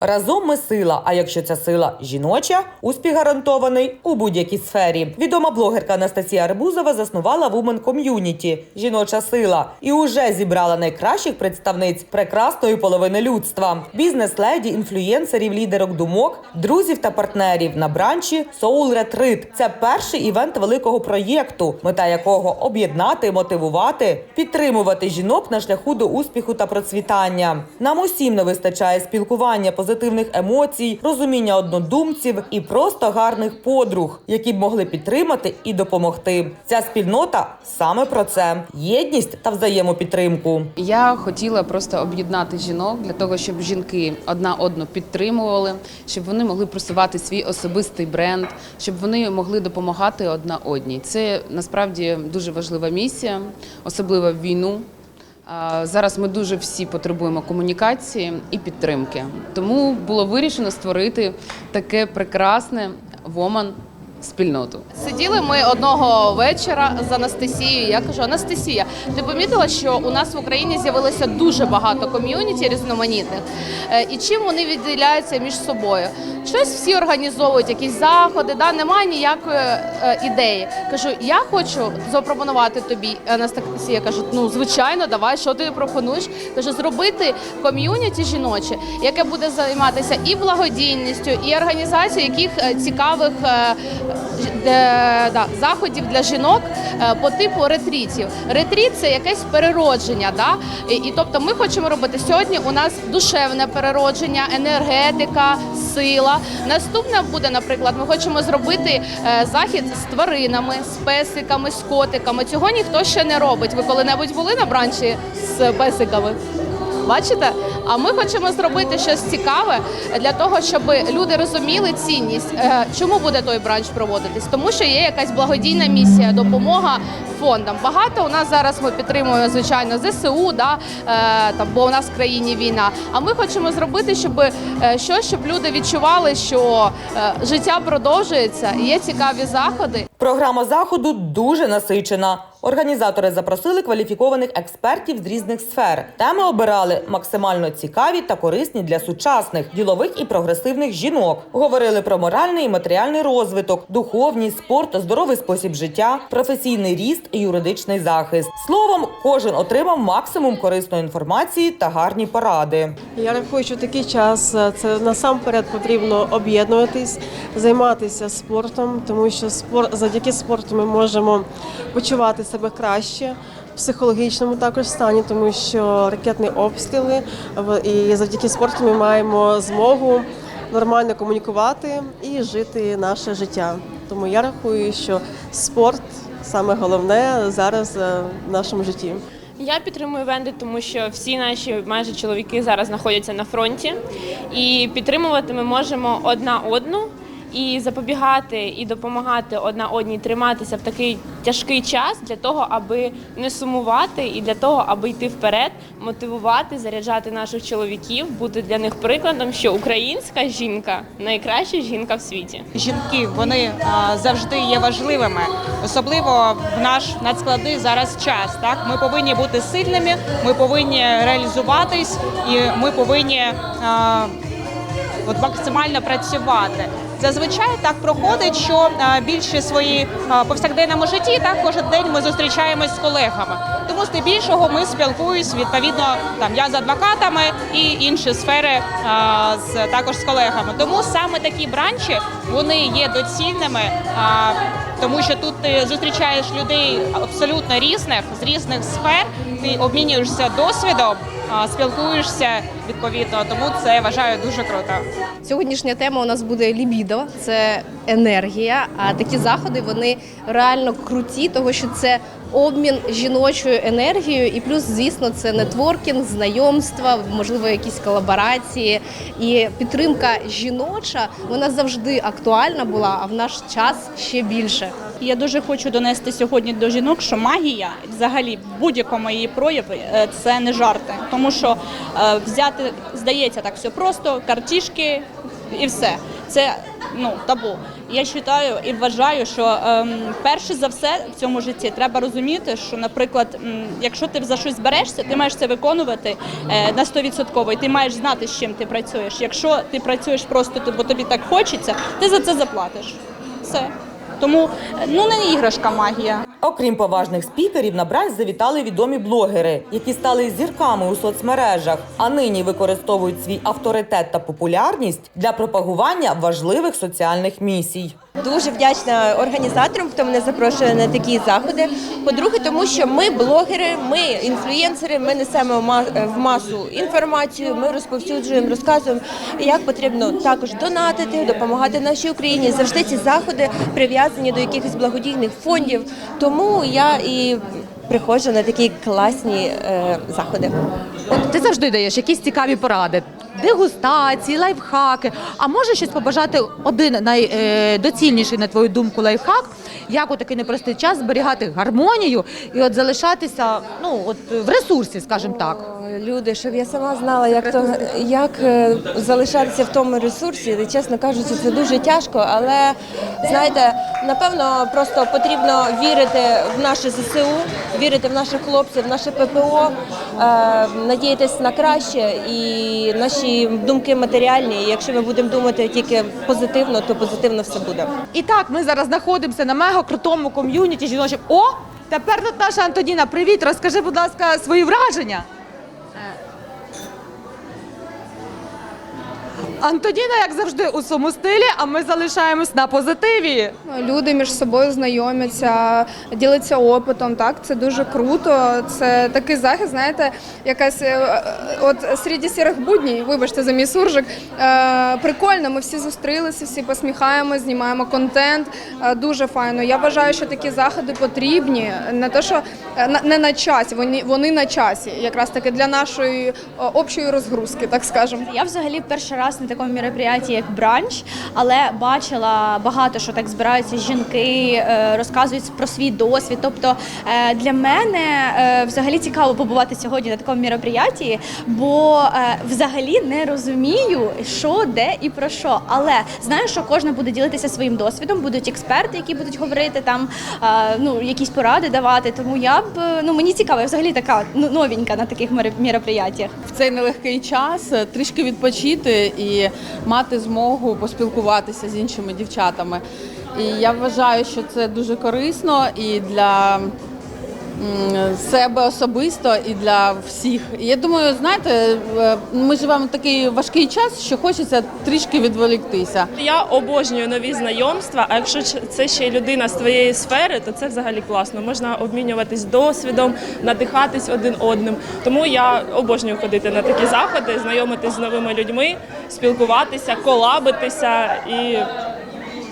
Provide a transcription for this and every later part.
Разом ми сила. А якщо ця сила жіноча, успіх гарантований у будь-якій сфері. Відома блогерка Анастасія Арбузова заснувала Women Community – жіноча сила і уже зібрала найкращих представниць прекрасної половини людства: бізнес-леді, інфлюєнсерів, лідерок думок, друзів та партнерів на бранчі Soul Retreat. Це перший івент великого проєкту, мета якого об'єднати, мотивувати, підтримувати жінок на шляху до успіху та процвітання. Нам усім не вистачає спілкування, позитивних емоцій, розуміння однодумців і просто гарних подруг, які б могли підтримати і допомогти. Ця спільнота саме про це: єдність та взаємопідтримку. Я хотіла просто об'єднати жінок для того, щоб жінки одна одну підтримували, щоб вони могли просувати свій особистий бренд, щоб вони могли допомагати одна одній. Це насправді дуже важлива місія, особливо в війну. Зараз ми дуже всі потребуємо комунікації і підтримки. Тому було вирішено створити таке прекрасне воман спільноту. Сиділи ми одного вечора з Анастасією. Я кажу, Анастасія, ти помітила, що у нас в Україні з'явилося дуже багато ком'юніті різноманітних, Е, і чим вони відділяються між собою? Щось всі організовують, якісь заходи, да немає ніякої е, ідеї. Кажу, я хочу запропонувати тобі. Анастасія каже, ну звичайно, давай, що ти пропонуєш? Кажу, зробити ком'юніті жіноче, яке буде займатися і благодійністю, і організацією яких е, цікавих е, да, заходів для жінок е, по типу ретрітів. Ретріт це якесь переродження. Да? І, і тобто ми хочемо робити сьогодні. У нас душевне переродження, енергетика, сила. Наступне буде, наприклад, ми хочемо зробити е, захід з тваринами, з песиками, з котиками. Цього ніхто ще не робить. Ви коли-небудь були на бранчі з песиками? Бачите? А ми хочемо зробити щось цікаве для того, щоб люди розуміли цінність. Е, Чому буде той бранч проводитись? Тому що є якась благодійна місія, допомога фондам. Багато у нас зараз ми підтримуємо звичайно ЗСУ, да, е, там, бо у нас в країні війна. А ми хочемо зробити, щоб е, щось, щоб люди відчували, що життя продовжується, є цікаві заходи. Програма заходу дуже насичена. Організатори запросили кваліфікованих експертів з різних сфер. Теми обирали максимально цікаві та корисні для сучасних ділових і прогресивних жінок. Говорили про моральний і матеріальний розвиток, духовність, спорт, здоровий спосіб життя, професійний ріст і юридичний захист. Словом, кожен отримав максимум корисної інформації та гарні поради. Я рахую, що такий час е, це насамперед потрібно об'єднуватись, займатися спортом, тому що спорт завдяки спорту ми можемо почувати себе краще. в Психологічному також стані, тому що ракетні обстріли в- і завдяки спорту ми маємо змогу нормально комунікувати і жити наше життя. Тому я рахую, що спорт саме головне зараз е, в нашому житті. Я підтримую венди, тому що всі наші майже чоловіки зараз знаходяться на фронті, і підтримувати ми можемо одна одну. І запобігати і допомагати одна одній триматися в такий тяжкий час для того, аби не сумувати, і для того, аби йти вперед, мотивувати, заряджати наших чоловіків, бути для них прикладом, що українська жінка найкраща жінка в світі. жінки вони завжди є важливими, особливо в наш надскладний зараз час. Так ми повинні бути сильними, ми повинні реалізуватись, і ми повинні от максимально працювати. Зазвичай так проходить, що більше свої повсякденному житті так кожен день ми зустрічаємось з колегами. Тому здебільшого ми спілкуємось відповідно там я з адвокатами і інші сфери а, з також з колегами. Тому саме такі бранчі вони є доцільними, а, тому що тут ти зустрічаєш людей абсолютно різних з різних сфер. Ти обмінюєшся досвідом, спілкуєшся відповідно. Тому це вважаю дуже круто. Сьогоднішня тема у нас буде лібідо, це енергія. А такі заходи вони реально круті, тому що це обмін жіночою енергією, і плюс, звісно, це нетворкінг, знайомства, можливо, якісь колаборації. І підтримка жіноча вона завжди актуальна була, а в наш час ще більше. Я дуже хочу донести сьогодні до жінок, що магія, взагалі, в будь-якому її прояві, е, це не жарти. Тому що е, взяти, здається, так все просто, картішки і все. Це ну табу. Я вважаю і вважаю, що ем, перше за все в цьому житті треба розуміти, що, наприклад, м, якщо ти за щось берешся, ти маєш це виконувати е, на 100%, і ти маєш знати, з чим ти працюєш. Якщо ти працюєш просто, бо тобі так хочеться, ти за це заплатиш. Все. Тому ну не іграшка магія. Окрім поважних спікерів, на бранч завітали відомі блогери, які стали зірками у соцмережах, а нині використовують свій авторитет та популярність для пропагування важливих соціальних місій. Дуже вдячна організаторам, хто мене запрошує на такі заходи. По-друге, тому що ми блогери, ми інфлюєнсери, ми несемо в ма- в масу інформацію, ми розповсюджуємо, розказуємо, як потрібно також донатити, допомагати нашій Україні. Завжди ці заходи прив'язані до якихось благодійних фондів. Тому я і приходжу на такі класні е, заходи. От ти завжди даєш якісь цікаві поради, дегустації, лайфхаки. А може щось побажати один найдоцільніший, на твою думку, лайфхак, як у такий непростий час зберігати гармонію і от залишатися ну от в ресурсі, скажімо так. Люди, щоб я сама знала, як то як е, залишатися в тому ресурсі, чесно кажучи, це дуже тяжко. Але знаєте, напевно, просто потрібно вірити в наше ЗСУ, вірити в наших хлопців, в наше ППО, е, надіятися на краще і наші думки матеріальні. І Якщо ми будемо думати тільки позитивно, то позитивно все буде. І так, ми зараз знаходимося на мега крутому ком'юніті жіночим. О! Тепер тут наша Антоніна. Привіт! Розкажи, будь ласка, свої враження. Антоніна, як завжди, у своєму стилі, а ми залишаємось на позитиві. Люди між собою знайомляться, діляться опитом. Так, це дуже круто. Це такий захист, знаєте, якась е, от серед сірих будній, вибачте за мій суржик. Е, прикольно, ми всі зустрілися, всі посміхаємось, знімаємо контент. Е, дуже файно. Я вважаю, що такі заходи потрібні. Не те, що е, на- не на часі, вони, вони на часі, якраз таки для нашої е, общої розгрузки, так скажемо. Я взагалі перший раз на такому мероприятті, як бранч, але бачила багато, що так збираються жінки, е, розказують про свій досвід. Тобто е, для мене е, взагалі цікаво побувати сьогодні на такому мероприятті, бо взагалі не розумію, що, де і про що. Але знаю, що кожна буде ділитися своїм досвідом, будуть експерти, які будуть говорити там, ну якісь поради давати. Тому я б ну мені цікаво, я взагалі така ну, новенька на таких мероприятиях. в цей нелегкий час трішки відпочити і мати змогу поспілкуватися з іншими дівчатами. І я вважаю, що це дуже корисно і для себе особисто, і для всіх. І я думаю, знаєте, е, ми живемо в такий важкий час, що хочеться трішки відволіктися. Я обожнюю нові знайомства. А якщо це ще людина з твоєї сфери, то це взагалі класно. Можна обмінюватись досвідом, надихатись один одним. Тому я обожнюю ходити на такі заходи, знайомитись з новими людьми, спілкуватися, колабитися і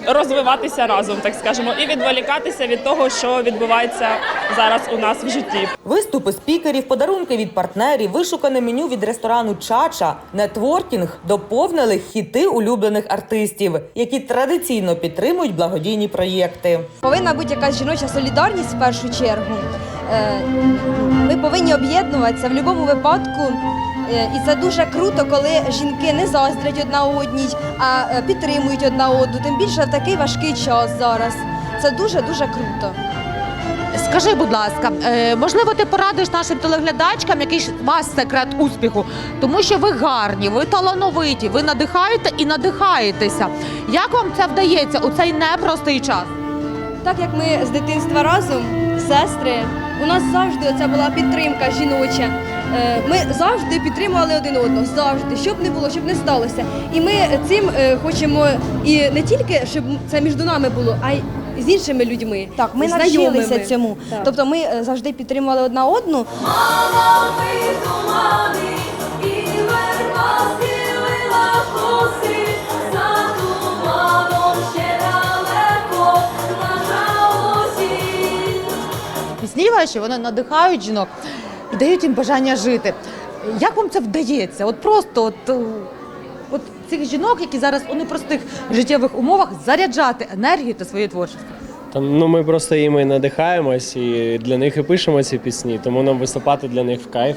розвиватися разом, так скажемо, і відволікатися від того, що відбувається зараз у нас в житті. Виступи спікерів, подарунки від партнерів, вишукане меню від ресторану Чача, нетворкінг доповнили хіти улюблених артистів, які традиційно підтримують благодійні проєкти. Повинна бути якась жіноча солідарність в першу чергу. Е, Ми повинні об'єднуватися в будь-якому випадку. Е, І це дуже круто, коли жінки не заздрять одна одній, а е, підтримують одна одну. Тим більше в такий важкий час зараз. Це дуже дуже круто. Скажи, будь ласка, е, можливо, ти порадиш нашим телеглядачкам якийсь вас секрет успіху, тому що ви гарні, ви талановиті, ви надихаєте і надихаєтеся. Як вам це вдається у цей непростий час? Так як ми з дитинства разом, сестри, у нас завжди оця була підтримка жіноча. Е, Ми завжди підтримували один одного, завжди, щоб не було, щоб не сталося. І ми цим е, хочемо і не тільки щоб це між нами було, а й з іншими людьми. Так, ми знайомими. навчилися цьому. Тобто ми е, завжди підтримували одна одну. Пісні ваші вони надихають жінок і дають їм бажання жити. Як вам це вдається? От просто от, е, от цих жінок, які зараз у непростих життєвих умовах, заряджати енергію та своєю творчістю. Там, ну, ми просто їми надихаємось і для них і пишемо ці пісні, тому нам виступати для них в кайф.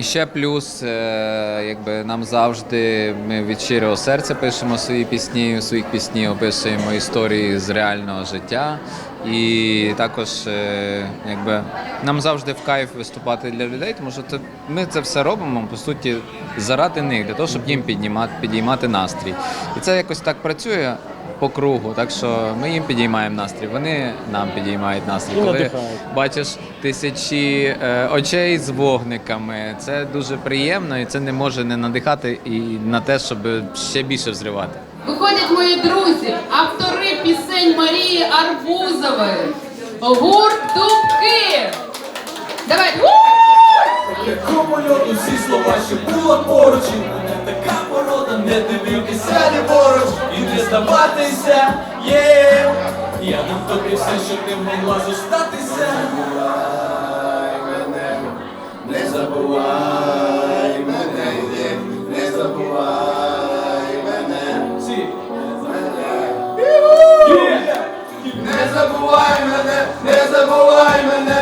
І ще плюс, е, якби нам завжди ми від щирого серця пишемо свої пісні. У своїх пісні описуємо історії з реального життя. І також е, якби нам завжди в кайф виступати для людей, тому що це, ми це все робимо по суті заради них, для того, щоб їм піднімати, підіймати настрій. І це якось так працює по кругу. Так що ми їм підіймаємо настрій, вони нам підіймають настрій. І Коли надихають. бачиш тисячі е, очей з вогниками, це дуже приємно, і це не може не надихати і на те, щоб ще більше взривати. Виходять мої друзі, автори пісень Марії Арбузової. Гурт Дубки. Давай. Якому льоду всі слова, що була поруч, і мене така порода, не і не здаватися, є. Я дам тобі все, що ти могла зостатися. Не забувай мене, не забувай мене. Не забувай мене, не забувай мене,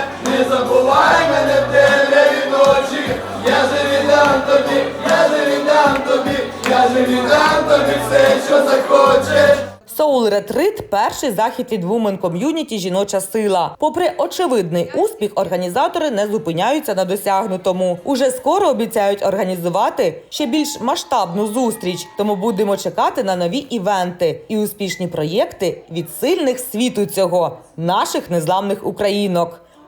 віддам тобі, я же віддам тобі, я же віддам тобі все, що захочеш. Soul Retreat – перший захід від Women Community «Жіноча сила». Попри очевидний успіх, організатори не зупиняються на досягнутому. Уже скоро обіцяють організувати ще більш масштабну зустріч. Тому будемо чекати на нові івенти і успішні проєкти від сильних світу цього наших незламних українок.